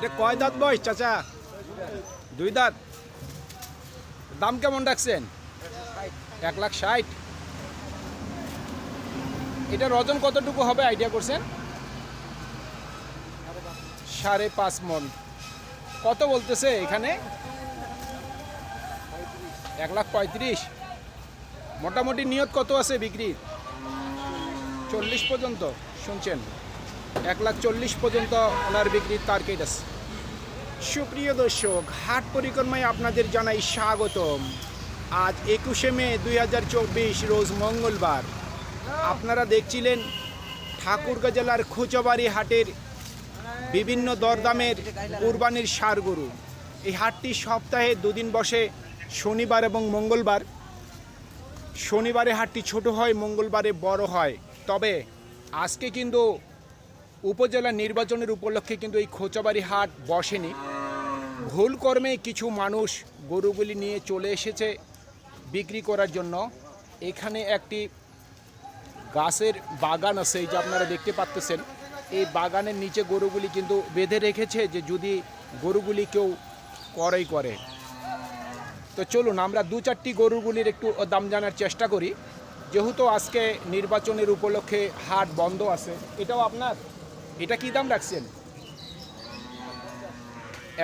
এটা কয় দাঁত বয়স, চাচা? দুই দাঁত। দাম কেমন রাখছেন? এক লাখ ষাট। এটার ওজন কতটুকু হবে আইডিয়া করছেন? সাড়ে পাঁচ মন। কত বলতেছে এখানে? এক লাখ পঁয়ত্রিশ। মোটামুটি নিয়ত কত আছে বিক্রির? চল্লিশ পর্যন্ত, শুনছেন? এক লাখ চল্লিশ পর্যন্ত ওনার বিক্রির টার্গেট আছে সুপ্রিয় দর্শক, হাট পরিক্রমায় আপনাদের জানাই স্বাগতম। আজ একুশে মে দুই হাজার চব্বিশ, রোজ মঙ্গলবার। আপনারা দেখছিলেন ঠাকুরগা জেলার খুচাবাড়ি হাটের বিভিন্ন দরদামের কুরবানির সার গরু এই হাটটি সপ্তাহে দুদিন বসে, শনিবার এবং মঙ্গলবার। শনিবারে হাটটি ছোট হয়, মঙ্গলবারে বড় হয়। তবে আজকে কিন্তু উপজেলা নির্বাচনের উপলক্ষে কিন্তু এই খোঁচাবাড়ি হাট বসেনি। ভুল কর্মে কিছু মানুষ গরুগুলি নিয়ে চলে এসেছে বিক্রি করার জন্য। এখানে একটি গাছের বাগান আছে, এই যে আপনারা দেখতে পাচ্তেছেন। এই বাগানের নিচে গরুগুলি কিন্তু বেঁধে রেখেছে যে যদি গরুগুলি কেউ ক্রয় করে। তো চলুন, আমরা দু চারটি গরুগুলির একটু দাম জানার চেষ্টা করি। যেহেতু আজকে নির্বাচনের উপলক্ষে হাট বন্ধ আছে, এটাও আপনার? এটা কি দাম রাখছেন?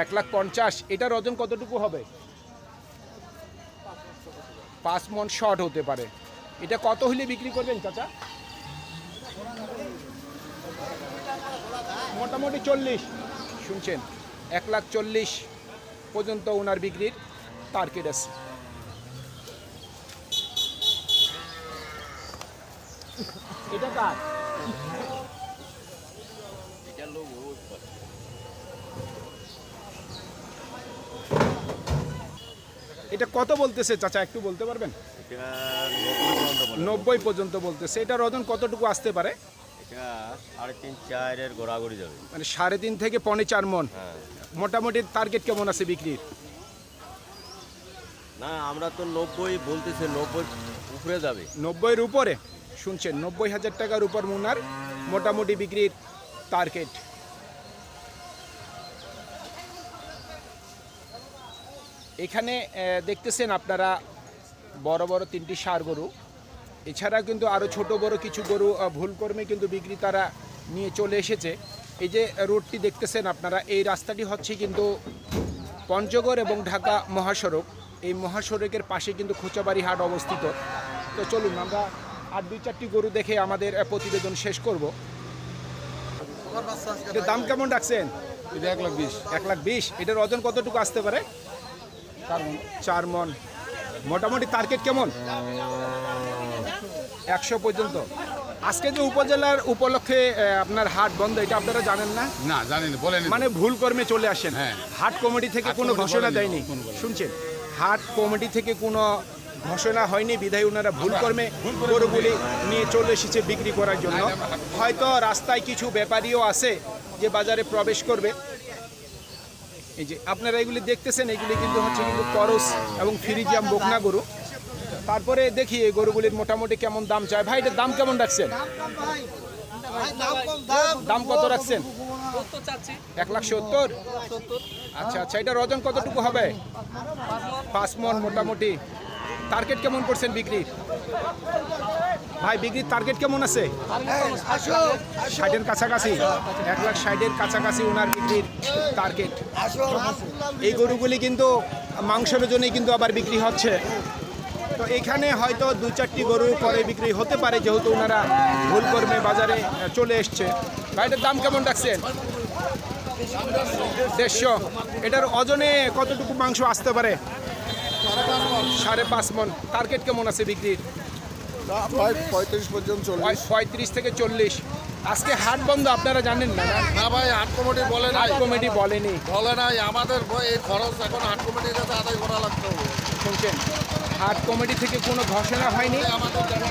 এক লাখ পঞ্চাশ, এটার ওজন কতটুকু হবে? পাঁচ মন শর্ট হতে পারে। এটা কত হলে বিক্রি করবেন, চাচা? মোটামুটি চল্লিশ। শুনছেন, এক লাখ চল্লিশ পর্যন্ত ওনার বিক্রির টার্গেট আছে। এটা কার? এটা কত বলতেছে চাচা একটু বলতে পারবেন? নব্বই পর্যন্ত বলতেছে। এটার ওজন কতটুকু আসতে পারে? মানে সাড়ে তিন থেকে পৌনে চার মন। হ্যাঁ। মোটামুটি টার্গেট কেমন আছে বিক্রির? না আমরা তো নব্বই বলতেছে নব্বই উপরে যাবে। নব্বইয়ের উপরে? শুনছেন নব্বই হাজার টাকার উপর মুনার মোটামুটি বিক্রির টার্গেট এখানে দেখতেছেন আপনারা বড় বড় তিনটি সার গরু। এছাড়া কিন্তু আরও ছোট বড় কিছু গরু আহ, ভুল কর্মে কিন্তু বিক্রি তারা নিয়ে চলে এসেছে। এই যে রোডটি দেখতেছেন আপনারা এই রাস্তাটি হচ্ছে কিন্তু পঞ্চগড় এবং ঢাকা মহাসড়ক। এই মহাসড়কের পাশে কিন্তু খোঁচাবাড়ি হাট অবস্থিত। তো চলুন আমরা আর দুই চারটি গরু দেখে আমাদের প্রতিবেদন শেষ করব। এটার দাম কেমন রাখছেন? এক লাখ বিশ। এক লাখ বিশ। এটার ওজন কতটুকু আসতে পারে? চার মন। মোটামুটি টার্গেট কেমন? একশো পর্যন্ত। আজকে যে উপজেলার উপলক্ষে আপনার হাট বন্ধ এটা আপনারা জানেন না? না জানি না বলেন মানে ভুল কর্মে চলে আসেন। হ্যাঁ। হাট কমিটি থেকে কোনো ঘোষণা দেয়নি। শুনছেন? হাট কমিটি থেকে কোনো ঘোষণা হয়নি। বিধায় ওনারা ভুল কর্মে গরুগুলি নিয়ে চলে এসেছে বিক্রি করার জন্য। আমরা হাট- হয়তো রাস্তায় কিছু ব্যাপারীও আছে যে বাজারে প্রবেশ করবে। এই যে আপনারা এগুলি দেখতেছেন, এগুলি কিন্তু হচ্ছে কিন্তু করস এবং ফিরিজিয়াম বকনা গরু। তারপরে দেখি এই গরুগুলির মোটামুটি কেমন দাম চায়। ভাই, এটার দাম কেমন রাখছেন? দাম কত রাখছেন? এক লাখ সত্তর? আচ্ছা আচ্ছা এটার ওজন কতটুকু হবে? পাঁচ মন মোটামুটি। টার্গেট কেমন করছেন বিক্রির? ভাই, বিক্রির টার্গেট কেমন আছে? ষাটের কাছাকাছি? এক লাখ ষাটের কাছাকাছি ওনার বিক্রির টার্গেট এই গরুগুলি কিন্তু মাংসের জন্যই কিন্তু আবার বিক্রি হচ্ছে। তো এখানে হয়তো দু চারটি গরু পরে বিক্রি হতে পারে, যেহেতু ওনারা ভুল কর্মে বাজারে চলে এসছে। ভাইটার দাম কেমন রাখছেন? দেড়শো। এটার ওজনে কতটুকু মাংস আসতে পারে? সাড়ে পাঁচ মন। টার্গেট কেমন আছে বিক্রির? পঁয়ত্রিশ পর্যন্ত চলবে পঁয়ত্রিশ থেকে চল্লিশ। আজকে হাট বন্ধ আপনারা জানেন না না? না ভাই আট কমিটি বলে হাট কমিটি বলেনি। বলে নাই আমাদের এই খরচ এখন আট কমিটির কাছে আদায় করা লাগতে হবে। শুনছেন হাট কমিটি থেকে কোনো ঘোষণা হয়নি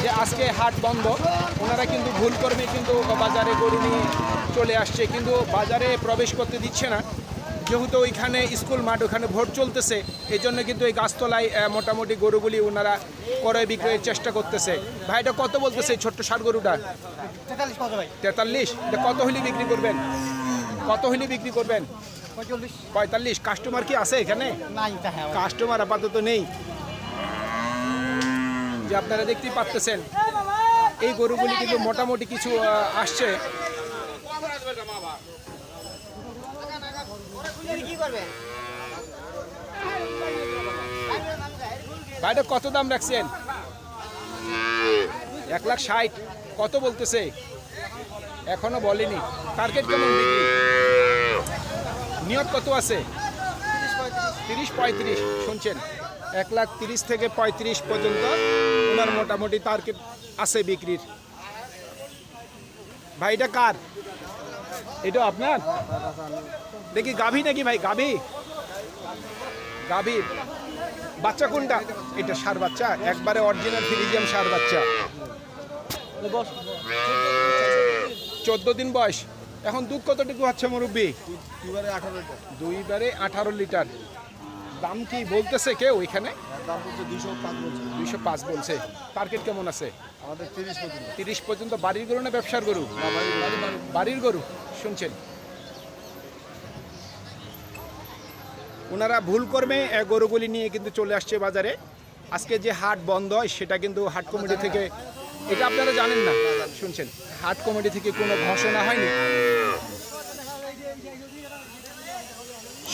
যে আজকে হাট বন্ধ। ওনারা কিন্তু ভুল কর্মে কিন্তু বাজারে গরু নিয়ে চলে আসছে কিন্তু বাজারে প্রবেশ করতে দিচ্ছে না। যেহেতু ওইখানে স্কুল মাঠ ওখানে ভোট চলতেছে এই জন্য কিন্তু এই গাছতলায় মোটামুটি গরুগুলি ওনারা ক্রয় বিক্রয়ের চেষ্টা করতেছে। ভাইটা কত বলতেছে এই ছোট্ট ষাট গরুটা? তেতাল্লিশ এটা কত হলে বিক্রি করবেন? কত হলে বিক্রি করবেন? পঁয়তাল্লিশ। কাস্টমার কি আছে এখানে? হ্যাঁ কাস্টমার আপাতত নেই। যে আপনারা দেখতেই পাচ্তেছেন এই গরুগুলি কিন্তু মোটামুটি কিছু আসছে। ভাইটা কত দাম রাখছেন? এক লাখ ষাট। কত বলতেছে? এখনও বলেনি। টার্গেট কেমন নিয়ত কত আছে? তিরিশ পঁয়ত্রিশ। শুনছেন? এক লাখ তিরিশ থেকে পঁয়ত্রিশ পর্যন্ত ওনার মোটামুটি টার্গেট আছে বিক্রির। ভাইটা কার? এটা আপনার দেখি গাভী নাকি ভাই? গাভী? গাভী। বাচ্চা কোনটা? এটা সার বাচ্চা। একবারে অরিজিনাল ফিরিজিয়াম সার বাচ্চা। চোদ্দ দিন বয়স। এখন দুধ কতটুকু হচ্ছে মুরব্বী দুইবারে আঠারো লিটার দাম কি বলতেছে কেউ এখানে দুইশো পাঁচ বলছে। টার্গেট কেমন আছে? আমাদের তিরিশ পর্যন্ত। বাড়ির গরু না ব্যবসার গরু। বাড়ির গরু। শুনছেন? ওনারা ভুল কর্মে গরুগুলি নিয়ে কিন্তু চলে আসছে বাজারে। আজকে যে হাট বন্ধ হয়, সেটা কিন্তু হাট কমিটি থেকে, এটা আপনারা জানেন না? শুনছেন? হাট কমিটি থেকে কোনো ঘোষণা হয়নি?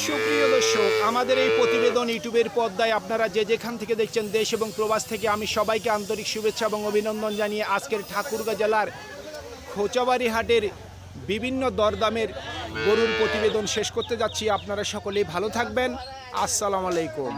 সুপ্রিয় দর্শক, আমাদের এই প্রতিবেদন ইউটিউবের পর্দায় আপনারা যে যেখান থেকে দেখছেন, দেশ এবং প্রবাস থেকে আমি সবাইকে আন্তরিক শুভেচ্ছা এবং অভিনন্দন জানিয়ে আজকের ঠাকুরগাঁ জেলার খোঁচাবাড়ি হাটের বিভিন্ন দরদামের গরুর প্রতিবেদন শেষ করতে যাচ্ছি। আপনারা সকলেই ভালো থাকবেন। আসসালামু আলাইকুম।